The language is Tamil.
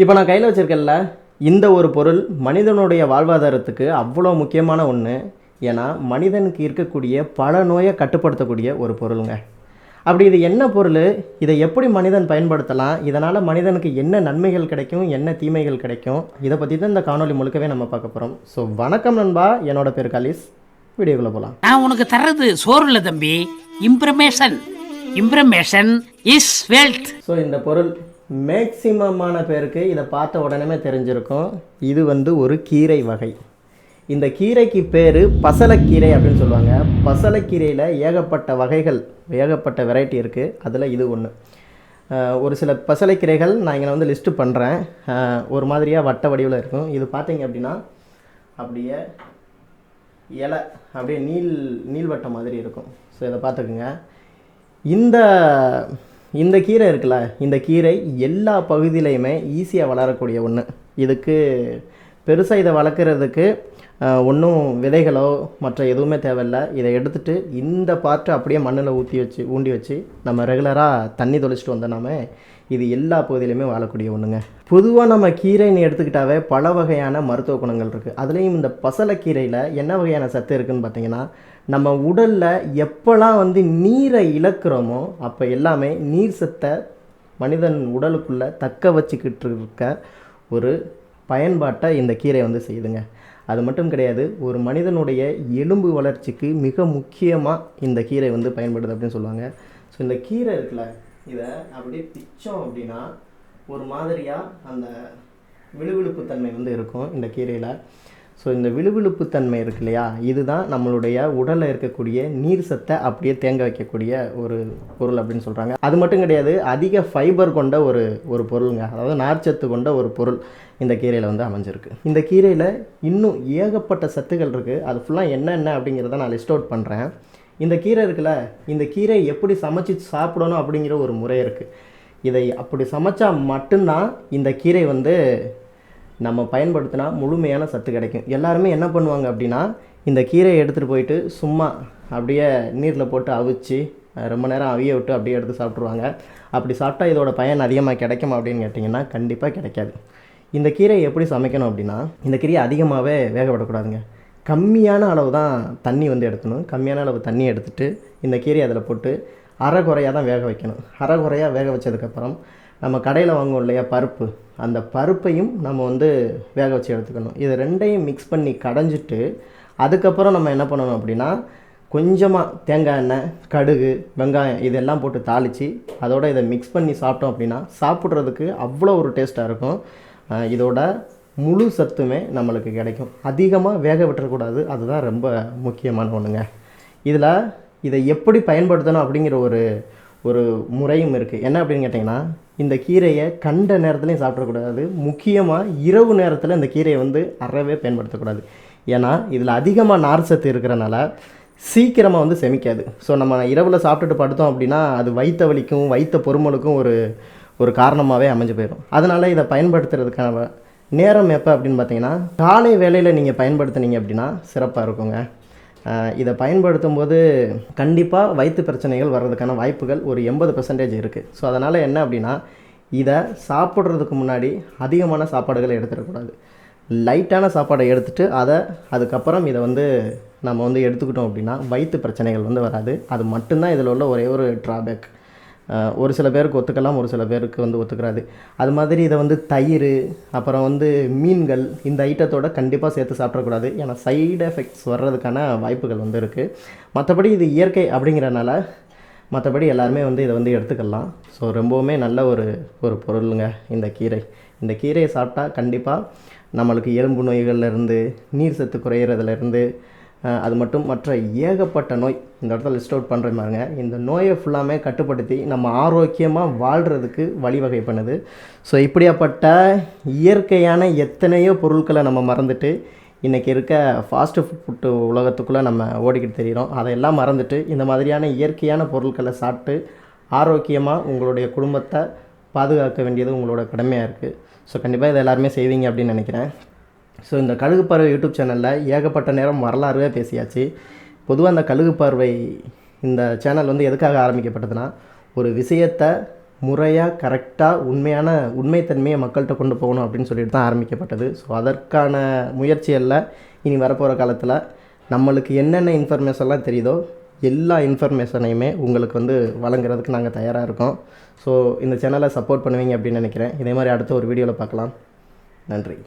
இப்போ நான் கையில் வச்சிருக்கேன்ல இந்த ஒரு பொருள் மனிதனுடைய வாழ்வாதாரத்துக்கு அவ்வளோ முக்கியமான ஒன்று ஏன்னா மனிதனுக்கு இருக்கக்கூடிய பல நோயை கட்டுப்படுத்தக்கூடிய ஒரு பொருளுங்க. அப்படி இது என்ன பொருள்? இதை எப்படி மனிதன் பயன்படுத்தலாம்? இதனால் மனிதனுக்கு என்ன நன்மைகள் கிடைக்கும்? என்ன தீமைகள் கிடைக்கும்? இதை பற்றி தான் இந்த காணொளி முழுக்கவே நம்ம பார்க்க போகிறோம் ஸோ வணக்கம் நண்பா. என்னோட பேர் கலிஸ். வீடியோக்குள்ளே போகலாம் நான் உனக்கு தர்றது சோறு இல்ல தம்பி. Information information is wealth so இந்த பொருள் மேக்சிமமான பேருக்கு இதை பார்த்த உடனே தெரிஞ்சிருக்கும். இது வந்து ஒரு கீரை வகை. இந்த கீரைக்கு பேர் பசலைக்கீரை அப்படின்னு சொல்லுவாங்க. பசலைக்கீரையில் ஏகப்பட்ட வகைகள் ஏகப்பட்ட வெரைட்டி இருக்குது அதில் இது ஒன்று ஒரு சில பசலைக்கீரைகள் நான் இங்கே வந்து லிஸ்ட்டு பண்ணுறேன் ஒரு மாதிரியாக வட்ட வடிவில் இருக்கும். இது பார்த்தீங்க அப்படின்னா அப்படியே இலை அப்படியே நீள் நீள்வட்டம் மாதிரி இருக்கும். ஸோ இதை பார்த்துக்குங்க. இந்த இந்த கீரை இருக்குல்ல இந்த கீரை எல்லா பகுதியிலையுமே ஈஸியாக வளரக்கூடிய ஒன்று இதுக்கு பெருசாக இதை வளர்க்குறதுக்கு ஒன்றும் விதைகளோ மற்ற எதுவுமே தேவையில்ல. இதை எடுத்துட்டு இந்த பார்ட்டை அப்படியே மண்ணில் ஊற்றி வச்சு ஊண்டி வச்சு நம்ம ரெகுலராக தண்ணி தொளிச்சிட்டு வந்தோம்னாமே இது எல்லா பகுதியிலையுமே வாழக்கூடிய ஒன்றுங்க பொதுவாக நம்ம கீரைன்னு எடுத்துக்கிட்டாவே பல வகையான மருத்துவ குணங்கள் இருக்குது அதுலேயும் இந்த பசலைக்கீரையில் என்ன வகையான சத்து இருக்குதுன்னு பார்த்தீங்கன்னா நம்ம உடலில் எப்போல்லாம் வந்து நீரை இழக்கிறோமோ அப்போ எல்லாமே நீர் சத்தை மனிதன் உடலுக்குள்ளே தக்க வச்சுக்கிட்டு இருக்க ஒரு பயன்பாட்டை இந்த கீரை வந்து செய்யுதுங்க. அது மட்டும் கிடையாது ஒரு மனிதனுடைய எலும்பு வளர்ச்சிக்கு மிக முக்கியமாக இந்த கீரை வந்து பயன்படுது அப்படின்னு சொல்லுவாங்க. ஸோ இந்த கீரை இருக்குல்ல இதை அப்படியே பிச்சோம் அப்படின்னா ஒரு மாதிரியாக அந்த விழுவிழுப்பு தன்மை வந்து இருக்கும் இந்த கீரையில். ஸோ இந்த விழுவிழுப்பு தன்மை இருக்கு இல்லையா? இதுதான் நம்மளுடைய உடலில் இருக்கக்கூடிய நீர் சத்தை அப்படியே தேங்க வைக்கக்கூடிய ஒரு பொருள் அப்படின்னு சொல்கிறாங்க அது மட்டும் கிடையாது அதிக ஃபைபர் கொண்ட ஒரு ஒரு பொருளுங்க. அதாவது நார்ச்சத்து கொண்ட ஒரு பொருள் இந்த கீரையில் வந்து அமைஞ்சிருக்கு. இந்த கீரையில் இன்னும் ஏகப்பட்ட சத்துக்கள் இருக்குது அது ஃபுல்லாக என்னென்ன அப்படிங்கிறத நான் லிஸ்ட் அவுட் பண்ணுறேன் இந்த கீரை இருக்குல்ல இந்த கீரை எப்படி சமைச்சு சாப்பிடணும் அப்படிங்கிற ஒரு முறை இருக்குது இதை அப்படி சமைச்சா மட்டும்தான் இந்த கீரை வந்து நம்ம பயன்படுத்தினா முழுமையான சத்து கிடைக்கும். எல்லாருமே என்ன பண்ணுவாங்க அப்படின்னா இந்த கீரையை எடுத்துகிட்டு போயிட்டு சும்மா அப்படியே நீரில் போட்டு அவிச்சு ரொம்ப நேரம் அவிய விட்டு அப்படியே எடுத்து சாப்பிட்ருவாங்க அப்படி சாப்பிட்டா இதோட பயன் அதிகமாக கிடைக்குமா அப்படின்னு கேட்டிங்கன்னா கண்டிப்பாக கிடைக்காது. இந்த கீரையை எப்படி சமைக்கணும் அப்படின்னா இந்த கீரையை அதிகமாகவே வேக விடக்கூடாதுங்க. கம்மியான அளவு தான் தண்ணி வந்து எடுக்கணும். கம்மியான அளவு தண்ணி எடுத்துகிட்டு இந்த கீரையை அதில் போட்டு அரை குறையாக தான் வேக வைக்கணும். அரை குறையாக வேக வச்சதுக்கப்புறம் நம்ம கடையில் வாங்குவோம் இல்லையா பருப்பு? அந்த பருப்பையும் நம்ம வந்து வேக வச்சு எடுத்துக்கணும். இது ரெண்டையும் மிக்ஸ் பண்ணி கடைஞ்சிட்டு அதுக்கப்புறம் நம்ம என்ன பண்ணணும் அப்படின்னா கொஞ்சமாக தேங்காய் எண்ணெய் கடுகு வெங்காயம் இதெல்லாம் போட்டு தாளித்து அதோட இதை மிக்ஸ் பண்ணி சாப்பிட்டோம் அப்படின்னா சாப்பிட்றதுக்கு அவ்வளோ ஒரு டேஸ்ட்டாக இருக்கும். இதோட முழு சத்துமே நம்மளுக்கு கிடைக்கும். அதிகமாக வேக விட்டுறக்கூடாது. அதுதான் ரொம்ப முக்கியமான ஒன்றுங்க இதில் இதை எப்படி பயன்படுத்தணும் அப்படிங்கிற ஒரு ஒரு முறையும் இருக்குது என்ன அப்படின்னு கேட்டிங்கன்னா இந்த கீரையை கண்ட நேரத்துலையும் சாப்பிடக்கூடாது. முக்கியமாக இரவு நேரத்தில் இந்த கீரையை வந்து அறவே பயன்படுத்தக்கூடாது. ஏன்னா இதில் அதிகமாக நார் சத்து இருக்கிறனால சீக்கிரமாக வந்து செமிக்காது. ஸோ நம்ம இரவில் சாப்பிட்டுட்டு படுத்தோம் அப்படின்னா அது வயிற்ற வலிக்கும் வயிற்ற பொறுமலுக்கும் ஒரு ஒரு காரணமாகவே அமைஞ்சு போயிடும். அதனால் இதை பயன்படுத்துறதுக்கான நேரம் எப்போ அப்படின்னு பார்த்தீங்கன்னா காலை வேலையில் நீங்கள் பயன்படுத்துனீங்க அப்படின்னா சிறப்பாக இருக்குங்க. இதை பயன்படுத்தும் போது கண்டிப்பாக வயிற்று பிரச்சனைகள் வர்றதுக்கான வாய்ப்புகள் ஒரு எண்பது பெர்சன்டேஜ் இருக்குது ஸோ அதனால் என்ன அப்படின்னா இதை சாப்பிட்றதுக்கு முன்னாடி அதிகமான சாப்பாடுகளை எடுத்துடக்கூடாது லைட்டான சாப்பாடை எடுத்துட்டு அதை அதுக்கப்புறம் இதை வந்து நம்ம வந்து எடுத்துக்கிட்டோம் அப்படின்னா வயிற்று பிரச்சனைகள் வந்து வராது. அது மட்டும்தான் இதில் உள்ள ஒரே ஒரு ட்ராபேக் ஒரு சில பேருக்கு ஒத்துக்கலாம் ஒரு சில பேருக்கு வந்து ஒத்துக்கிறாது அது மாதிரி இதை வந்து தயிர் அப்புறம் வந்து மீன்கள் இந்த ஐட்டத்தோட கண்டிப்பாக சேர்த்து சாப்பிடக்கூடாது. ஏன்னா சைடு எஃபெக்ட்ஸ் வர்றதுக்கான வாய்ப்புகள் வந்து இருக்குது மற்றபடி இது இயற்கை அப்படிங்கிறனால மற்றபடி எல்லாருமே வந்து இதை வந்து எடுத்துக்கலாம். ஸோ ரொம்பவுமே நல்ல ஒரு ஒரு பொருளுங்க இந்த கீரை. இந்த கீரையை சாப்பிட்டா கண்டிப்பாக நம்மளுக்கு எலும்பு நோய்கள்லேருந்து நீர் சத்து குறையிறதுலேருந்து அது மட்டும் மற்ற ஏகப்பட்ட நோய். இந்த இடத்துல லிஸ்ட் அவுட் பண்ணுற மாதிரிங்க இந்த நோயை ஃபுல்லாமே கட்டுப்படுத்தி நம்ம ஆரோக்கியமாக வாழ்கிறதுக்கு வழிவகை பண்ணுது ஸோ இப்படியாப்பட்ட இயற்கையான எத்தனையோ பொருட்களை நம்ம மறந்துட்டு இன்றைக்கி இருக்க ஃபாஸ்ட்டு ஃபுட்டு உலகத்துக்குள்ளே நம்ம ஓடிக்கிட்டு தெரிகிறோம் அதையெல்லாம் மறந்துட்டு இந்த மாதிரியான இயற்கையான பொருட்களை சாப்பிட்டு ஆரோக்கியமாக உங்களுடைய குடும்பத்தை பாதுகாக்க வேண்டியது உங்களோட கடமையாக இருக்குது ஸோ கண்டிப்பாக இதை எல்லாருமே செய்வீங்க அப்படின்னு நினைக்கிறேன். ஸோ இந்த கழுகு பறவை யூடியூப் சேனலில் ஏகப்பட்ட நேரம் வரலாறுவே பேசியாச்சு. பொதுவாக அந்த கழுகு பார்வை இந்த சேனல் வந்து எதுக்காக ஆரம்பிக்கப்பட்டதுன்னா ஒரு விஷயத்தை முறையாக கரெக்டாக உண்மையான உண்மைத்தன்மையை மக்கள்கிட்ட கொண்டு போகணும் அப்படின்னு சொல்லிட்டு தான் ஆரம்பிக்கப்பட்டது. ஸோ அதற்கான முயற்சியில் இனி வரப்போகிற காலத்தில் நம்மளுக்கு என்னென்ன இன்ஃபர்மேஷன்லாம் தெரியுதோ எல்லா இன்ஃபர்மேஷனையுமே உங்களுக்கு வந்து வழங்குறதுக்கு நாங்கள் தயாராக இருக்கோம். ஸோ இந்த சேனலை சப்போர்ட் பண்ணுவீங்க அப்படின்னு நினைக்கிறேன். இதே மாதிரி அடுத்த ஒரு வீடியோவில் பார்க்கலாம். நன்றி.